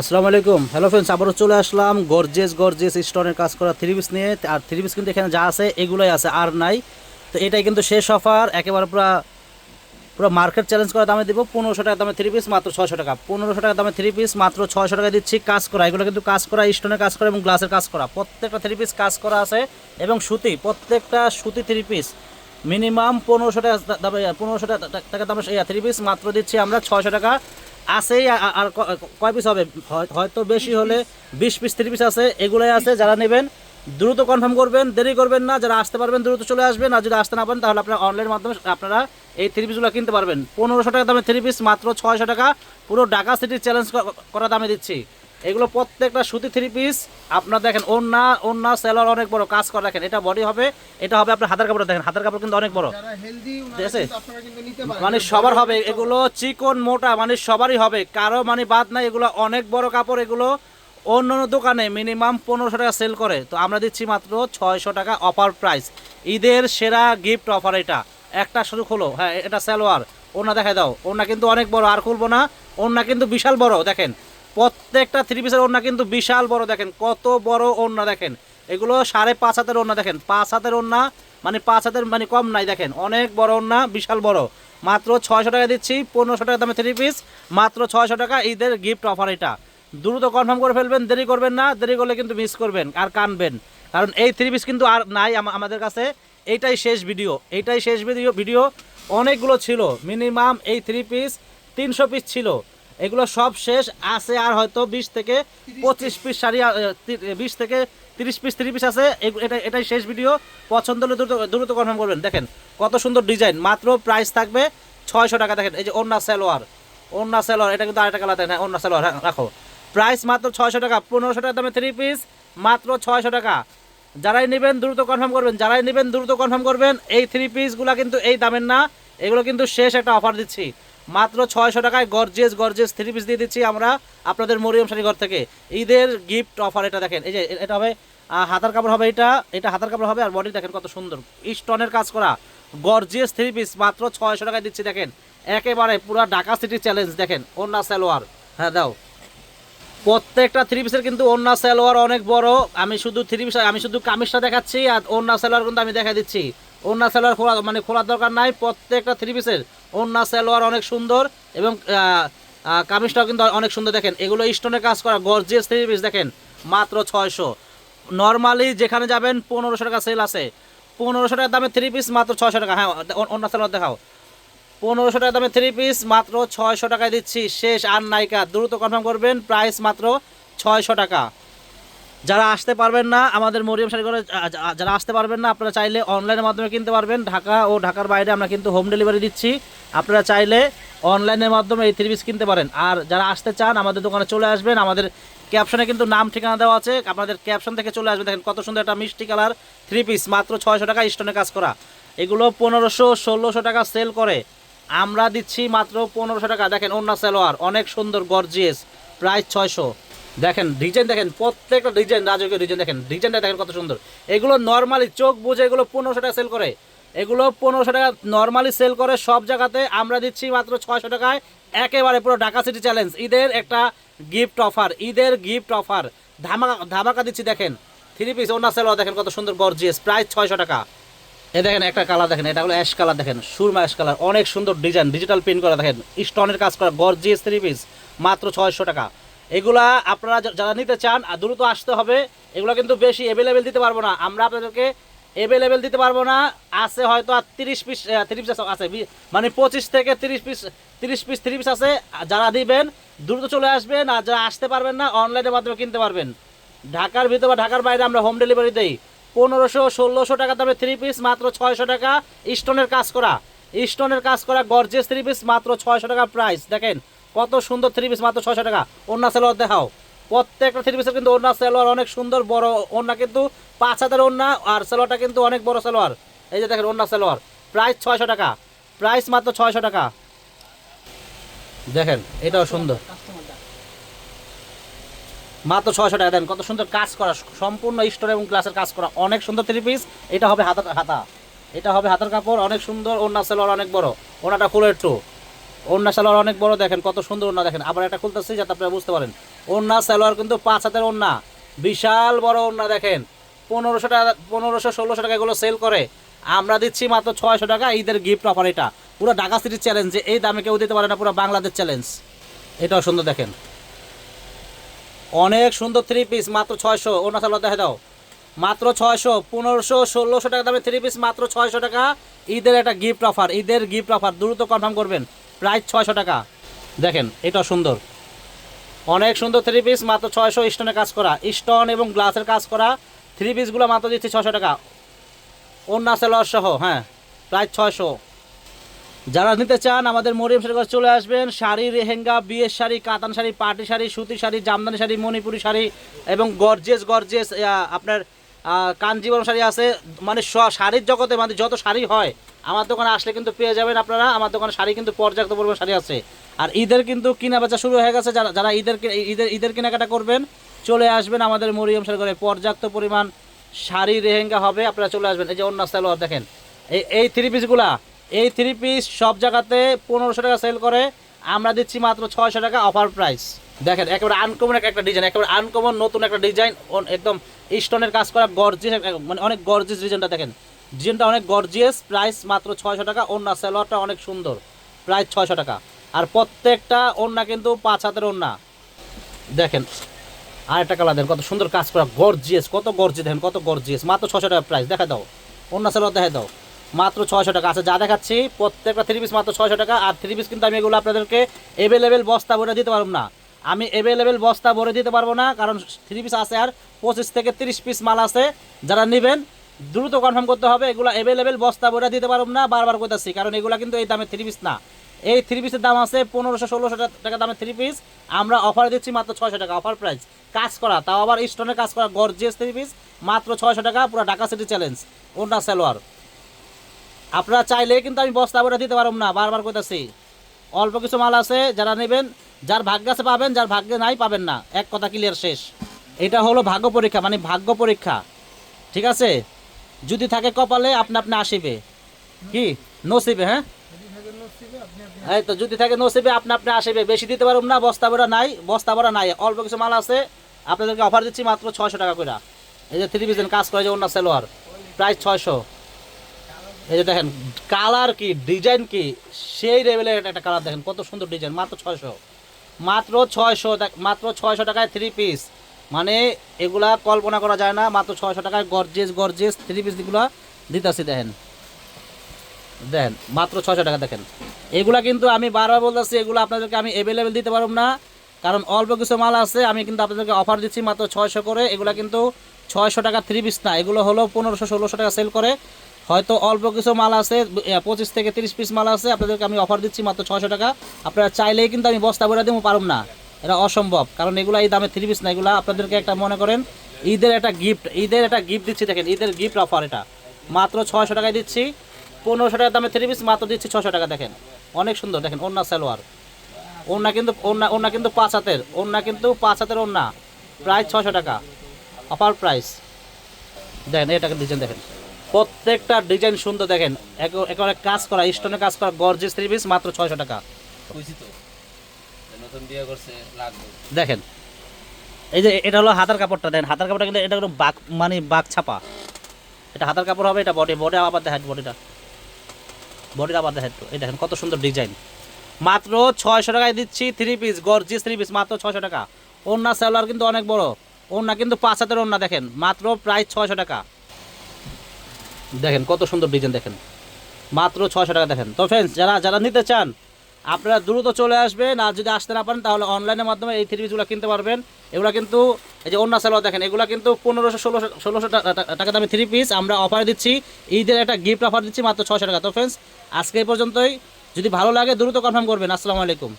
আসসালামু আলাইকুম। Hello friends আবারও চলে আসলাম গর্জেস গর্জেস স্টোনের কাজ করা থ্রি পিস নিয়ে। আর থ্রি পিস কিন্তু এখানে যা আছে, এগুলোই আছে, আর নাই। তো এটাই কিন্তু শেষ অফার একেবারে পুরো পুরো মার্কেট চ্যালেঞ্জ করা দামে দিব। পনেরোশো টাকা দামে থ্রি পিস মাত্র ছয়শো টাকা। পনেরোশো টাকা দামে থ্রি পিস মাত্র ছয়শো টাকা দিচ্ছি কাজ করা। এগুলো কিন্তু কাজ করা স্টোনের কাজ করা এবং গ্লাসের কাজ করা। প্রত্যেকটা থ্রি পিস কাজ করা আছে এবং সুতি, প্রত্যেকটা সুতি থ্রি পিস মিনিমাম পনেরোশো টাকা দামে, পনেরোশো টাকা দামে থ্রি পিস মাত্র দিচ্ছি আমরা ছয়শো টাকা। আছেই আর কয় পিস হবে? হয়- হয়তো বেশি হলে বিশ পিস থ্রি পিস আছে, এগুলোই আছে, যারা নেবেন, দ্রুত কনফার্ম করবেন, দেরি করবেন না, যারা আসতে পারবেন, দ্রুত চলে আসবেন, আর যদি আসতে না পারেন, তাহলে আপনারা অনলাইন মাধ্যমে আপনারা এই থ্রি পিসগুলো কিনতে পারবেন। পনেরোশো টাকা দামে থ্রি পিস মাত্র ছয়শো টাকা, পুরো ঢাকা সিটি চ্যালেঞ্জ করা দামে দিচ্ছি। এগুলো প্রত্যেকটা সুতি থ্রি পিস আপনার দেখেন ওন্না ওন্না সেলার অনেক বড় কাজ করে। দেখেন এটা বডি হবে এটা হবে আপনার হাতের কাপড়। দেখেন হাতের কাপড় কিন্তু অনেক বড়। ঠিক আছে? মানে সবার হবে এগুলো চিকন মোটা মানে সবারই হবে। কারও মানে বাদ নাই এগুলো অনেক বড় কাপড় এগুলো অন্য অন্য দোকানে মিনিমাম পনেরোশো টাকা সেল করে। তো আমরা দিচ্ছি মাত্র ছয়শো টাকা অফার প্রাইস ঈদের সেরা গিফট অফার এটা। একটা শুধু খোলো। হ্যাঁ এটা সালোয়ার। ওনা দেখাই দাও। ওনা কিন্তু অনেক বড় আর খুলবো না। ওনা কিন্তু বিশাল বড় দেখেন। প্রত্যেকটা থ্রি পিসের ওনা কিন্তু বিশাল বড় দেখেন, কত বড় ওনা দেখেন। এগুলো সাড়ে পাঁচ হাতের ওনা দেখেন, পাঁচ হাতের ওনা মানে পাঁচ হাতের মানে কম নাই দেখেন, অনেক বড় ওনা বিশাল বড়। মাত্র ছয়শো টাকা দিচ্ছি, পনেরোশো টাকা দামে থ্রি পিস মাত্র ছয়শো টাকা ঈদের গিফট অফার এটা। দ্রুত কনফার্ম করে ফেলবেন, দেরি করবেন না, দেরি করলে কিন্তু মিস করবেন আর কানবেন। কারণ এই থ্রি পিস কিন্তু আর নাই আমাদের কাছে। এইটাই শেষ ভিডিও এইটাই শেষ ভিডিও ভিডিও অনেকগুলো ছিল। মিনিমাম এই থ্রি পিস তিনশো পিস ছিল। এগুলো সব শেষ আছে আর হয়তো বিশ থেকে পঁচিশ পিস। শাড়ি বিশ থেকে তিরিশ পিস থ্রি পিস আছে। এটা এটাই শেষ ভিডিও পছন্দ হলে দ্রুত দ্রুত কনফার্ম করবেন। দেখেন কত সুন্দর ডিজাইন মাত্র প্রাইস থাকবে ছয়শো টাকা। দেখেন এই যে ওন্না সালোয়ার। ওন্না সালোয়ার এটা কিন্তু আরেকটা কালার দেখেন ওন্না সালোয়ার হ্যাঁ, রাখো। প্রাইস মাত্র ছয়শো টাকা। পনেরোশো টাকা দামে থ্রি পিস মাত্র ছয়শো টাকা। যারাই নেবেন দ্রুত কনফার্ম করবেন। যারাই নেবেন দ্রুত কনফার্ম করবেন। এই থ্রি পিসগুলো কিন্তু এই দামের না। এগুলো কিন্তু শেষ একটা অফার দিচ্ছি। মাত্র ছয়শো টাকায় গর্জেস গর্জেস থ্রি পিস দিয়ে দিচ্ছি আমরা আপনাদের মরিয়ম শাড়ি ঘর থেকে। ঈদের গিফট অফার এটা দেখেন, এই যে এটা হবে হাতার কাপড় হবে এটা এটা হাতার কাপড় হবে আর বডি দেখেন কত সুন্দর। স্টোনের কাজ করা গর্জিয়াস থ্রি পিস মাত্র ছয়শো টাকায় দিচ্ছি দেখেন। একেবারে পুরো ঢাকা সিটি চ্যালেঞ্জ দেখেন ওন্না সালোয়ার। হ্যাঁ দাও। প্রত্যেকটা থ্রি পিসের কিন্তু ওন্না সালোয়ার অনেক বড়। আমি শুধু থ্রি পিস আমি শুধু কামিজটা দেখাচ্ছি আর ওন্না সালোয়ার কিন্তু আমি দেখা দিচ্ছি। ওন্না সালোয়ার খোলা মানে খোলার দরকার নাই, প্রত্যেকটা থ্রি পিসের ওন্না সালোয়ার অনেক সুন্দর এবং কামিজটাও কিন্তু অনেক সুন্দর দেখেন। এগুলো স্টোনের কাজ করা গর্জিয়াস থ্রি পিস দেখেন, মাত্র ছয়শো। নর্মালি যেখানে যাবেন পনেরোশো টাকা সেল আছে। পনেরোশো টাকার দামে থ্রি পিস মাত্র ছয়শো টাকা। হ্যাঁ অন্য সালোয়ার দেখাও। পনেরোশো টাকা দামে থ্রি পিস মাত্র ছয়শো টাকায় দিচ্ছি। শেষ আর নাইকা দ্রুত কনফার্ম করবেন প্রাইস মাত্র ছয়শো টাকা। যারা আসতে পারবেন না, আমাদের মরিয়ম শাড়ি করে যারা আসতে পারবেন না, আপনারা চাইলে অনলাইনের মাধ্যমে কিনতে পারবেন। ঢাকা ও ঢাকার বাইরে আমরা কিন্তু হোম ডেলিভারি দিচ্ছি। আপনারা চাইলে অনলাইনের মাধ্যমে এই থ্রি পিস কিনতে পারেন। আর যারা আসতে চান, আমাদের দোকানে চলে আসবেন। আমাদের ক্যাপশনে কিন্তু নাম, ঠিকানা দেওয়া আছে। আপনাদের ক্যাপশন থেকে চলে আসবেন। দেখেন কত সুন্দর একটা মিষ্টি কালার থ্রি পিস মাত্র ছয়শো টাকা স্টোনে কাজ করা। এগুলো পনেরোশো, ষোলোশো টাকা সেল করে। আমরা দিচ্ছি মাত্র পনেরোশো টাকা। দেখেন অন্য সালোয়ার, অনেক সুন্দর গর্জিয়াস প্রাইস ছয়শো। দেখেন ডিজাইন দেখেন, প্রত্যেকটা ডিজাইন রাজকীয় ডিজাইন দেখেন ডিজাইনটা দেখেন কত সুন্দর। এগুলো নর্মালি চোখ বুঝে এগুলো পনেরোশো টাকা সেল করে। এগুলো পনেরোশো টাকা নর্মালি সেল করে সব জায়গাতে। আমরা দিচ্ছি মাত্র ছয়শো টাকায়। একেবারে পুরো ঢাকা সিটি চ্যালেঞ্জ ঈদের একটা গিফট অফার ঈদের গিফট অফার ধামাকা ধামাকা দিচ্ছি, দেখেন। থ্রি পিস ওনার সেল দেখেন কত সুন্দর গর্জিয়াস প্রাইস ছয়শো টাকা। এ দেখেন, একটা কালার দেখেন, এটা হলো অ্যাশ কালার দেখেন, সুরমা অ্যাশ কালার অনেক সুন্দর ডিজাইন ডিজিটাল প্রিন্ট করা, দেখেন স্টোনের কাজ করা গর্জিয়াস থ্রি পিস মাত্র ছয়শো টাকা। এগুলা আপনারা যারা নিতে চান আর দ্রুত আসতে হবে, এগুলো কিন্তু বেশি অ্যাভেলেবেল দিতে পারব না। আমরা আপনাদেরকে অ্যাভেলেবেল দিতে পারব না। আছে হয়তো আর তিরিশ পিস তিরিশ পিস আছে মানে পঁচিশ থেকে তিরিশ পিস তিরিশ পিস থ্রি পিস আছে। যারা দিবেন, দ্রুত চলে আসবেন আর যারা আসতে পারবেন না অনলাইনের মাধ্যমে কিনতে পারবেন। ঢাকার ভিতরে বা ঢাকার বাইরে আমরা হোম ডেলিভারি দিই। পনেরোশো, ষোলোশো টাকা দামে থ্রি পিস মাত্র ছয়শো টাকা স্টোনের কাজ করা। স্টোনের কাজ করা গর্জেস থ্রি পিস মাত্র ছয়শো টাকা প্রাইস দেখেন কত সুন্দর থ্রি পিস মাত্র ছয়শো টাকা। অন্য সেলোয়ার দেখাও। প্রত্যেকটা থ্রি পিসের কিন্তু অন্য সেলোয়ার অনেক সুন্দর বড় ওন্না কিন্তু পাঁচ হাতের ওন্না আর সেলোয়ারটা কিন্তু অনেক বড় সেলোয়ার। এই যে দেখেন অন্য সেলোয়ার। প্রাইস ছয়শো টাকা। প্রাইস মাত্র ছয়শো টাকা। দেখেন, এটাও সুন্দর। মাত্র ছয়শো টাকা। দেন কত সুন্দর কাজ করা, সম্পূর্ণ স্টোর এবং গ্লাসের কাজ করা। অনেক সুন্দর থ্রি পিস এটা হবে হাতার হাতা। এটা হবে হাতার কাপড়। অনেক সুন্দর ওনা সেলোয়ার অনেক বড়। ওনাটা ফুল একটু ওন্না সালোয়ার অনেক বড় দেখেন, কত সুন্দর ওন্না দেখেন। আবার একটা খুলতেছি যাতে আপনারা বুঝতে পারেন। ওন্না সালোয়ার কিন্তু পাঁচ হাতের ওন্না বিশাল বড় ওন্না দেখেন। পনেরোশো টাকা, পনেরোশো, ষোলোশো টাকা এগুলো সেল করে। আমরা দিচ্ছি মাত্র ছয়শো টাকা ঈদের গিফট অফার এটা। পুরো ঢাকা সিটির চ্যালেঞ্জ যে এই দামে কেউ দিতে পারে না, পুরো বাংলাদেশ চ্যালেঞ্জ এটাও সুন্দর দেখেন। অনেক সুন্দর থ্রি পিস মাত্র ছয়শো। ওনা সালোয়ার দেখে দাও। মাত্র ছয়শো, পনেরোশো, ষোলোশো টাকা দামে থ্রি পিস মাত্র ছয়শো টাকা। ঈদের একটা গিফট অফার ঈদের গিফট অফার দ্রুত কনফার্ম করবেন। প্রাইস ছয়শো টাকা। দেখেন এটা সুন্দর। অনেক সুন্দর থ্রি পিস মাত্র ছয়শো স্টোনের কাজ করা। স্টোন এবং গ্লাসের কাজ করা। থ্রি পিসগুলো মাত্র দিচ্ছি ছয়শো টাকা। অন্য সেলোয়ার সহ হ্যাঁ প্রায় ছয়শো। যারা নিতে চান আমাদের মরিয়ম শাড়ি ঘরে চলে আসবেন। শাড়ি রেহেঙ্গা বিয়ের শাড়ি কাতান শাড়ি পাটি শাড়ি সুতি শাড়ি জামদানি শাড়ি মণিপুরি শাড়ি এবং গর্জেস গর্জেস আপনার আহ, কাঞ্জিবরম শাড়ি আছে। মানে শাড়ির জগতে মানে যত শাড়ি হয় আমার দোকানে আসলে কিন্তু পেয়ে যাবেন আপনারা। আমার দোকানে শাড়ি কিন্তু পর্যাপ্ত পরিমাণ শাড়ি আছে। আর ঈদের কিন্তু কিনা বেচা শুরু হয়ে গেছে। যারা যারা ঈদের ঈদের ঈদের কেনাকাটা করবেন, চলে আসবেন আমাদের মরিয়ম ঘরে। পর্যাপ্ত পরিমাণ শাড়ি রেহেঙ্গা হবে। আপনারা চলে আসবেন। এই যে অন্য সালোয়ার দেখেন। এই এই থ্রি পিসগুলা এই থ্রি পিস সব জায়গাতে পনেরোশো টাকা সেল করে। আমরা দিচ্ছি মাত্র ছয়শো টাকা অফার প্রাইস দেখেন, একেবারে আনকমন একটা ডিজাইন একেবারে আনকমন নতুন একটা ডিজাইন একদম স্টোনের কাজ করা গর্জিয়াস মানে অনেক গর্জিয়াস ডিজাইনটা দেখেন। ডিজাইনটা অনেক গর্জিয়াস প্রাইস মাত্র ছয়শো টাকা ওন্না সেলোয়ারটা অনেক সুন্দর প্রাইস ছয়শো টাকা। আর প্রত্যেকটা ওন্না কিন্তু পাঁচ হাতের ওন্না দেখেন আর একটা কালার দেন কত সুন্দর কাজ করা গর্জিয়াস কত গর্জি দেখেন, কত গর্জিয়াস মাত্র ছশো টাকা প্রাইস দেখা দাও অন্য সেলোয়ার দেখা দাও, মাত্র ছয়শো টাকা। আছে যা দেখাচ্ছি, প্রত্যেকটা থ্রি পিস মাত্র ছয়শো টাকা, আর থ্রি পিস কিন্তু আমি এগুলো আপনাদেরকে অ্যাভেলেবেল বস্তা ভরে দিতে পারব না। আমি অ্যাভেলেবেল বস্তা ভরে দিতে পারব না, কারণ থ্রি পিস আছে আর পঁচিশ থেকে তিরিশ পিস মাল আছে, যারা নেবেন দ্রুত কনফার্ম করতে হবে, এগুলো অ্যাভেলেবেল বস্তা ভরে দিতে পারব না, বারবার করতেছি কারণ এগুলো কিন্তু এই দামে থ্রি পিস না। এই থ্রি পিসের দাম আছে পনেরোশো, ষোলোশো টাকা দামে থ্রি পিস আমরা অফার দিচ্ছি মাত্র ছয়শো টাকা অফার প্রাইস কাজ করা, তাও আবার স্টোনের কাজ করা গর্জিয়াস থ্রি পিস মাত্র ছয়শো টাকা, পুরো ঢাকা সিটি চ্যালেঞ্জ ওটা সালোয়ার আপনারা চাইলে কিন্তু আমি বস্তা ভরে দিতে পারব না, বারবার কইতাছি। অল্প কিছু মাল আছে, যারা নেবেন, যার ভাগ্য আছে পাবেন, যার ভাগ্যে নাই পাবেন না, এক কথা ক্লিয়ার শেষ। এটা হলো ভাগ্য পরীক্ষা মানে ভাগ্য পরীক্ষা। ঠিক আছে? যদি থাকে কপালে, আপনি আপনি আসিবে। কি? নসিবে হ্যাঁ? তো, যদি থাকে নসিবে, আপনি আপনি আসিবে। বেশি দিতে পারব না, বস্তা ভরা নাই, বস্তা ভরা নাই। অল্প কিছু মাল আছে, আপনাদেরকে অফার দিচ্ছি মাত্র ছয়শো টাকা করে এই যে থ্রি পিসেন কাজ করে যে অন্য সেলোয়ার, প্রাইস ছয়শো। এই যে দেখেন কালার কি ডিজাইন কি, সেই লেভেলের একটা কালার দেখেন, কত সুন্দর ডিজাইন মাত্র ছয়শো। মাত্র ছয়শো মাত্র ছয়শো টাকায় থ্রি পিস মানে এগুলা কল্পনা করা যায় না, মাত্র ছয়শো টাকায় গর্জেস গর্জেস থ্রি পিস এগুলা দিতেছি, দেখেন। দেখেন, মাত্র ছয়শো টাকা, দেখেন। এগুলা কিন্তু আমি বারবার বলতেছি, এগুলো আপনাদেরকে আমি অ্যাভেলেবেল দিতে পারব না, কারণ অল্প কিছু মাল আছে, আমি কিন্তু আপনাদেরকে অফার দিচ্ছি মাত্র ছয়শো করে, এগুলা কিন্তু ছয়শো টাকা থ্রি পিস না, এগুলো হলো পনেরোশো, ষোলোশো টাকা সেল করে। হয়তো অল্প কিছু মাল আছে পঁচিশ থেকে তিরিশ পিস মাল আছে, আপনাদেরকে আমি অফার দিচ্ছি মাত্র ছয়শো টাকা। আপনারা চাইলেই কিন্তু আমি বস্তা ভরে দিব পারব না। এটা অসম্ভব। কারণ এগুলো এই দামে থ্রি পিস না, এগুলো আপনাদেরকে একটা মনে করেন, ঈদের একটা গিফট ঈদের একটা গিফট দিচ্ছি, দেখেন, ঈদের গিফট অফার এটা। মাত্র ছয়শো টাকায় দিচ্ছি, পনেরোশো টাকার দামে থ্রি পিস মাত্র দিচ্ছি ছশো টাকা, দেখেন। অনেক সুন্দর, দেখেন ওন্না সালোয়ার। ওন্না কিন্তু ওন্না ওন্না কিন্তু পাঁচ হাতের ওন্না কিন্তু পাঁচ হাতের ওন্না প্রাইস ছশো টাকা অফার প্রাইস দেখেন এটাকে ডিজাইন দেখেন। প্রত্যেকটা ডিজাইন সুন্দর, দেখেন। এক- একেবারে কাজ করা স্টোনে কাজ করা গর্জিস থ্রি পিস মাত্র ছয়শো টাকা। দেখেন, এই যে এটা হলো হাতার কাপড়টা দেখেন হাতার কাপড়টা কিন্তু এটা হলো বাক মানে বাঘ ছাপা। এটা হাতার কাপড় হবে, এটা বডি বডি আবার দেখেন বডিটা বডিটা আবার দেখেন এই দেখেন কত সুন্দর ডিজাইন মাত্র ছয়শো টাকায় দিচ্ছি three piece gorgeous three piece মাত্র ছয়শো টাকা। ওন্না সেলার কিন্তু অনেক বড়। ওন্না কিন্তু পাঁচ হাতের ওন্না দেখেন, মাত্র প্রায় ছয়শো টাকা। দেখেন কত সুন্দর ডিজাইন দেখেন। মাত্র ছয়শো টাকা, দেখেন। তো ফ্রেন্ডস যারা যারা নিতে চান আপনারা দ্রুত চলে আসবেন আর যদি আসতে না পারেন, তাহলে অনলাইনের মাধ্যমে এই থ্রি পিসগুলো কিনতে পারবেন। এগুলো কিন্তু, এই যে অন্য সেলো দেখেন, এগুলো কিন্তু পনেরোশো, ষোলোশো ষোলোশো টাকা দামে থ্রি পিস আমরা অফার দিচ্ছি। ঈদের একটা গিফট অফার দিচ্ছি মাত্র ছশো টাকা। তো ফ্রেন্ডস আজকে এই পর্যন্তই। যদি ভালো লাগে, দ্রুত কনফার্ম করবেন। আসসালামু আলাইকুম।